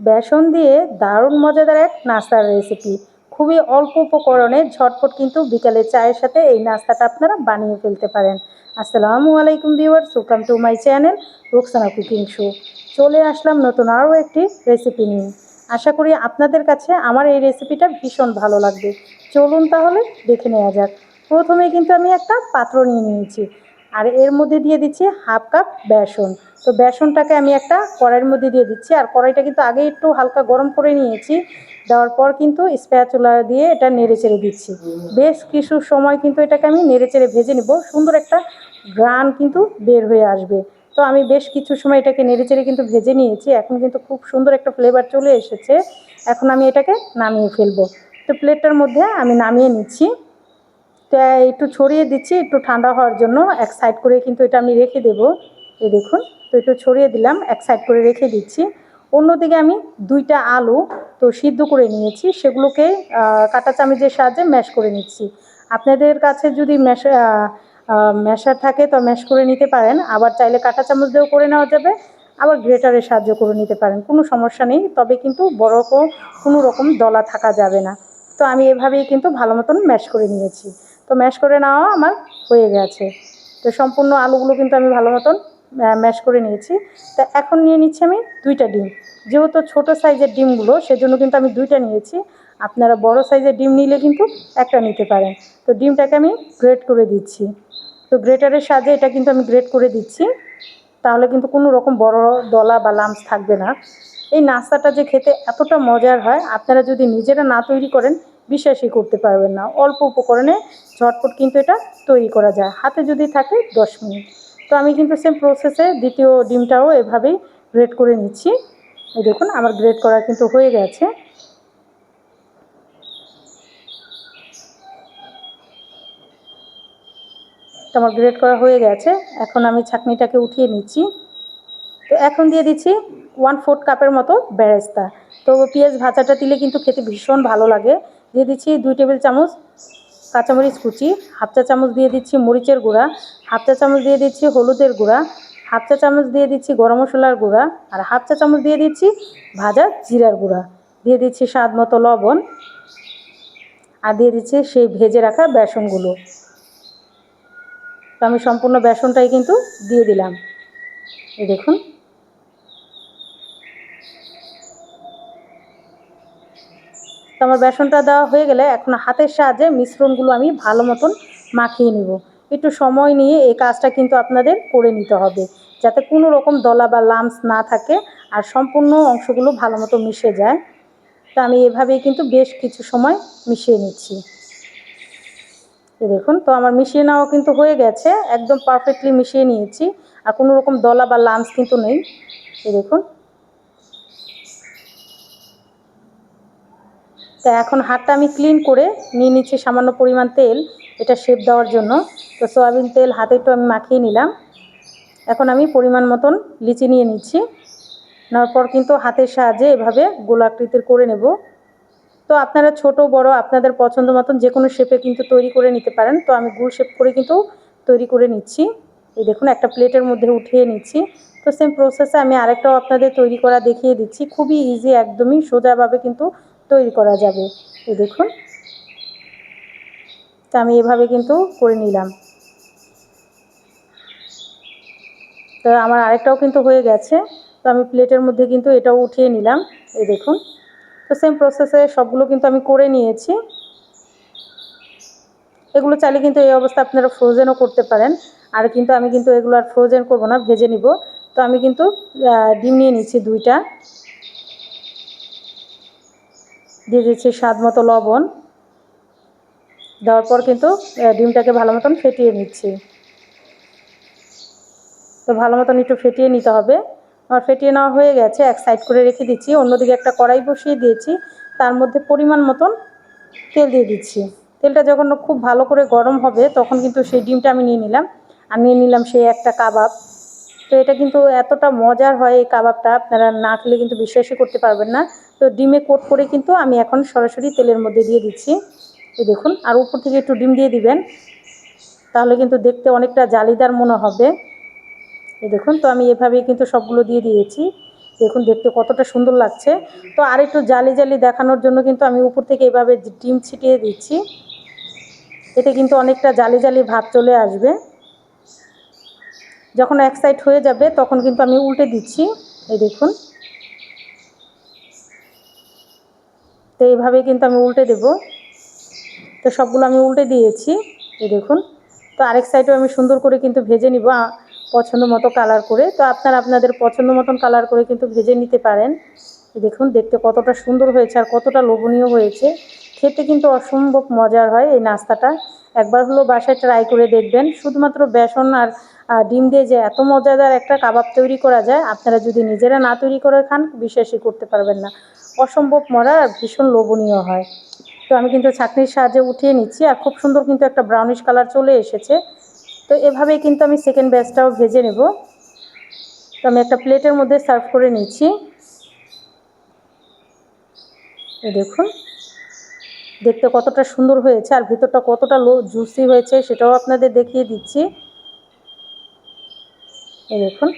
বেসন দিয়ে দারুণ মজাদার এক নাস্তার রেসিপি খুবই অল্প উপকরণে ঝটপট কিন্তু বিকালে চায়ের সাথে এই নাস্তাটা আপনারা বানিয়ে ফেলতে পারেন। আসসালামু আলাইকুম viewers welcome to my channel Roksana cooking show চলে আসলাম নতুন আরও একটি রেসিপি নিয়ে। আশা করি আপনাদের কাছে আমার এই রেসিপিটা ভীষণ ভালো লাগবে। চলুন তাহলে দেখে নেওয়া যাক। প্রথমে কিন্তু আমি একটা পাত্র নিয়ে নিয়েছি। আর এর মধ্যে দিয়ে দিচ্ছি হাফ কাপ বেসন। তো বেসনটাকে আমি একটা কড়াইয়ের মধ্যে দিয়ে দিচ্ছি। আর কড়াইটা কিন্তু আগে একটু হালকা গরম করে নিয়েছি। দেওয়ার পর কিন্তু স্প্যাচুলা দিয়ে এটা নেড়ে চেড়ে দিচ্ছি। বেশ কিছু সময় কিন্তু এটাকে আমি নেড়ে চেড়ে ভেজে নেব। সুন্দর একটা গ্রান কিন্তু বের হয়ে আসবে। তো আমি বেশ কিছু সময় এটাকে নেড়ে চেড়ে কিন্তু ভেজে নিয়েছি। এখন কিন্তু খুব সুন্দর একটা ফ্লেভার চলে এসেছে। এখন আমি এটাকে নামিয়ে ফেলব। তো প্লেটটার মধ্যে আমি নামিয়ে নিচ্ছি। তো একটু ছড়িয়ে দিচ্ছি, একটু ঠান্ডা হওয়ার জন্য এক সাইড করে কিন্তু এটা আমি রেখে দেবো। এই দেখুন, তো একটু ছড়িয়ে দিলাম, এক সাইড করে রেখে দিচ্ছি। অন্যদিকে আমি দুইটা আলু তো সিদ্ধ করে নিয়েছি, সেগুলোকে কাঁটা চামচের সাহায্যে ম্যাশ করে নিচ্ছি। আপনাদের কাছে যদি ম্যাশ ম্যাশার থাকে তো ম্যাশ করে নিতে পারেন, আবার চাইলে কাঁটা চামচ দিয়েও করে নেওয়া যাবে, আবার গ্রেটারের সাহায্য করে নিতে পারেন, কোনো সমস্যা নেই। তবে কিন্তু বড় কোনো রকম দলা থাকা যাবে না। তো আমি এভাবেই কিন্তু ভালো মতন ম্যাশ করে নিয়েছি। তো ম্যাশ করে নেওয়া আমার হয়ে গেছে। তো সম্পূর্ণ আলুগুলো কিন্তু আমি ভালো মতন ম্যাশ করে নিয়েছি। তা এখন নিয়ে নিচ্ছি আমি দুইটা ডিম। যেহেতু ছোটো সাইজের ডিমগুলো, সেজন্য কিন্তু আমি দুইটা নিয়েছি। আপনারা বড় সাইজের ডিম নিলে কিন্তু একটা নিতে পারেন। তো ডিমটাকে আমি গ্রেট করে দিচ্ছি। তো গ্রেটারের সাহায্যে এটা কিন্তু আমি গ্রেট করে দিচ্ছি। তাহলে কিন্তু কোনো রকম বড় দলা বা লামস থাকবে না। এই নাস্তাটা যে খেতে এতটা মজার হয়, আপনারা যদি নিজেরা না তৈরি করেন বিশ্বাসই করতে পারবেন না। অল্প উপকরণে ঝটপট কিন্তু এটা তৈরি করা যায়। হাতে যদি থাকে দশ মিনিট। তো আমি কিন্তু সেম প্রসেসে দ্বিতীয় ডিমটাও এভাবেই গ্রেড করে নিচ্ছি। দেখুন, আমার গ্রেড করা কিন্তু হয়ে গেছে। তো আমার গ্রেড করা হয়ে গেছে। এখন আমি ছাকনিটাকে উঠিয়ে নিচ্ছি। তো এখন দিয়ে দিচ্ছি ওয়ান ফোর্থ কাপের মতো বেরেস্তা। তো পেঁয়াজ ভাজাটা দিলে কিন্তু খেতে ভীষণ ভালো লাগে। দিয়ে দিচ্ছি দুই টেবিল চামচ কাঁচামরিচ কুচি, হাফ চা চামচ দিয়ে দিচ্ছি মরিচের গুঁড়া, হাফ চা চামচ দিয়ে দিচ্ছি হলুদের গুঁড়া, হাফ চা চামচ দিয়ে দিচ্ছি গরম মশলার গুঁড়া আর হাফ চা চামচ দিয়ে দিচ্ছি ভাজা জিরার গুঁড়া। দিয়ে দিচ্ছি স্বাদ মতো লবণ আর দিয়ে দিচ্ছি সেই ভেজে রাখা বেসনগুলো। তো আমি সম্পূর্ণ বেসনটাই কিন্তু দিয়ে দিলাম। এই দেখুন। তো আমার বেসনটা দেওয়া হয়ে গেলে এখন হাতের সাহায্যে মিশ্রণগুলো আমি ভালো মতন মাখিয়ে নিব। একটু সময় নিয়ে এই কাজটা কিন্তু আপনাদের করে নিতে হবে, যাতে কোনো রকম দলা বা লামস না থাকে আর সম্পূর্ণ অংশগুলো ভালো মতো মিশে যায়। তা আমি এভাবেই কিন্তু বেশ কিছু সময় মিশিয়ে নিচ্ছি। এই দেখুন, তো আমার মিশিয়ে নেওয়া কিন্তু হয়ে গেছে, একদম পারফেক্টলি মিশিয়ে নিয়েছি, আর কোনো রকম দলা বা লামস কিন্তু নেই। এই দেখুন তা এখন হাতটা আমি ক্লিন করে নিয়ে নিচ্ছি সামান্য পরিমাণ তেল, এটা শেপ দেওয়ার জন্য। তো সয়াবিন তেল হাতে একটু আমি মাখিয়ে নিলাম। এখন আমি পরিমাণ মতন লিচি নিয়ে নিচ্ছি। নেওয়ার পর কিন্তু হাতের সাহায্যে এভাবে গোলাকৃতির করে নেব। তো আপনারা ছোট, বড়, আপনাদের পছন্দ মতন যে কোনো শেপে কিন্তু তৈরি করে নিতে পারেন। তো আমি গুড় শেপ করে কিন্তু তৈরি করে নিচ্ছি। এই দেখুন, একটা প্লেটের মধ্যে উঠিয়ে নিচ্ছি। তো সেম প্রসেসে আমি আরেকটাও আপনাদের তৈরি করা দেখিয়ে দিচ্ছি। খুবই ইজি একদমই সোজাভাবে কিন্তু তৈরি করা যাবে। এই দেখুন। তা আমি এভাবে কিন্তু করে নিলাম। তো আমার আরেকটাও কিন্তু হয়ে গেছে। তো আমি প্লেটের মধ্যে কিন্তু এটাও উঠিয়ে নিলাম। এই দেখুন। তো সেম প্রসেসে সবগুলো কিন্তু আমি করে নিয়েছি। এগুলো চাইলে কিন্তু এই অবস্থা আপনারা ফ্রোজেনও করতে পারেন। আর কিন্তু আমি কিন্তু এগুলো আর ফ্রোজেন করব না, ভেজে নিব। তো আমি কিন্তু ডিম নিয়ে নিচ্ছি দুইটা। দিয়ে দিচ্ছি স্বাদ মতো লবণ। দেওয়ার পর কিন্তু ডিমটাকে ভালো মতন ফেটিয়ে নিচ্ছি। তো ভালো মতন একটু ফেটিয়ে নিতে হবে। আমার ফেটিয়ে নেওয়া হয়ে গেছে, এক সাইড করে রেখে দিচ্ছি। অন্যদিকে একটা কড়াই বসিয়ে দিয়েছি। তার মধ্যে পরিমাণ মতন তেল দিয়ে দিচ্ছি। তেলটা যখন খুব ভালো করে গরম হবে, তখন কিন্তু সেই ডিমটা আমি নিয়ে নিলাম। আর নিয়ে নিলাম সেই একটা কাবাব। তো এটা কিন্তু এতটা মজার হয় এই কাবাবটা, আপনারা না খেলে কিন্তু বিশ্বাসই করতে পারবেন না। তো ডিমে কোট করে কিন্তু আমি এখন সরাসরি তেলের মধ্যে দিয়ে দিচ্ছি। এই দেখুন, আর উপর থেকে একটু ডিম দিয়ে দিবেন, তাহলে কিন্তু দেখতে অনেকটা জালিদার মনে হবে। এই দেখুন, তো আমি এভাবেই কিন্তু সবগুলো দিয়ে দিয়েছি। দেখুন, দেখতে কতটা সুন্দর লাগছে। তো আর একটু জালি জালি দেখানোর জন্য কিন্তু আমি উপর থেকে এভাবে ডিম ছিটিয়ে দিচ্ছি। এতে কিন্তু অনেকটা জালি জালি ভাব চলে আসবে। যখন এক সাইড হয়ে যাবে, তখন কিন্তু আমি উল্টে দিচ্ছি। এই দেখুন। তো এইভাবে কিন্তু আমি উল্টে দেব। তো সবগুলো আমি উল্টে দিয়েছি, এই দেখুন। তো আরেক সাইডেও আমি সুন্দর করে কিন্তু ভেজে নিব পছন্দ মতো কালার করে। তো আপনারা আপনাদের পছন্দ মতন কালার করে কিন্তু ভেজে নিতে পারেন। দেখুন, দেখতে কতটা সুন্দর হয়েছে আর কতটা লোভনীয় হয়েছে। খেতে কিন্তু অসম্ভব মজার হয় এই নাস্তাটা। একবার হলো বাসায় ট্রাই করে দেখবেন। শুধুমাত্র বেসন আর ডিম দিয়ে যে এত মজাদার একটা কাবাব তৈরি করা যায়, আপনারা যদি নিজেরা না তৈরি করে খান, বিশ্বাসই করতে পারবেন না। অসম্ভব মরা, ভীষণ লোভনীয় হয়। তো আমি কিন্তু ছাঁকনির সাহায্যে উঠিয়ে নিচ্ছি, আর খুব সুন্দর কিন্তু একটা ব্রাউনিশ কালার চলে এসেছে। তো এভাবেই কিন্তু আমি সেকেন্ড ব্যাচটাও ভেজে নেব। তো আমি একটা প্লেটের মধ্যে সার্ভ করে নিচ্ছি। এই দেখুন, দেখতে কতটা সুন্দর হয়েছে, আর ভিতরটা কতটা লো জুসি হয়েছে, সেটাও আপনাদের দেখিয়ে দিচ্ছি। এই দেখুন।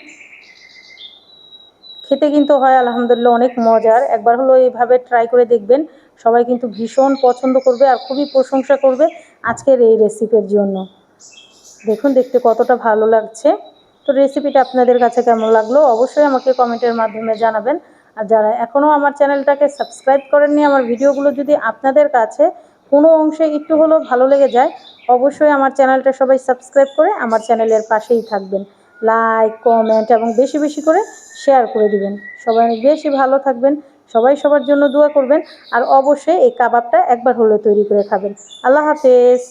খেতে কিন্তু হয় আলহামদুলিল্লাহ অনেক মজার। একবার হলো এইভাবে ট্রাই করে দেখবেন। সবাই কিন্তু ভীষণ পছন্দ করবে আর খুবই প্রশংসা করবে আজকের এই রেসিপির জন্য। দেখুন, দেখতে কতটা ভালো লাগছে। তো রেসিপিটা আপনাদের কাছে কেমন লাগল অবশ্যই আমাকে কমেন্টের মাধ্যমে জানাবেন। আর যারা এখনও আমার চ্যানেলটাকে সাবস্ক্রাইব করেননি, আমার ভিডিওগুলো যদি আপনাদের কাছে কোনো অংশে একটু হলেও ভালো লেগে যায়, অবশ্যই আমার চ্যানেলটা সবাই সাবস্ক্রাইব করে আমার চ্যানেলের পাশেই থাকবেন। লাইক কমেন্ট এবং বেশি বেশি করে শেয়ার করে দিবেন। সবাই অনেক বেশি ভালো থাকবেন, সবাই সবার জন্য দোয়া করবেন, আর অবশ্যই এই কাবাবটা একবার হলেও তৈরি করে খাবেন। আল্লাহ হাফেজ।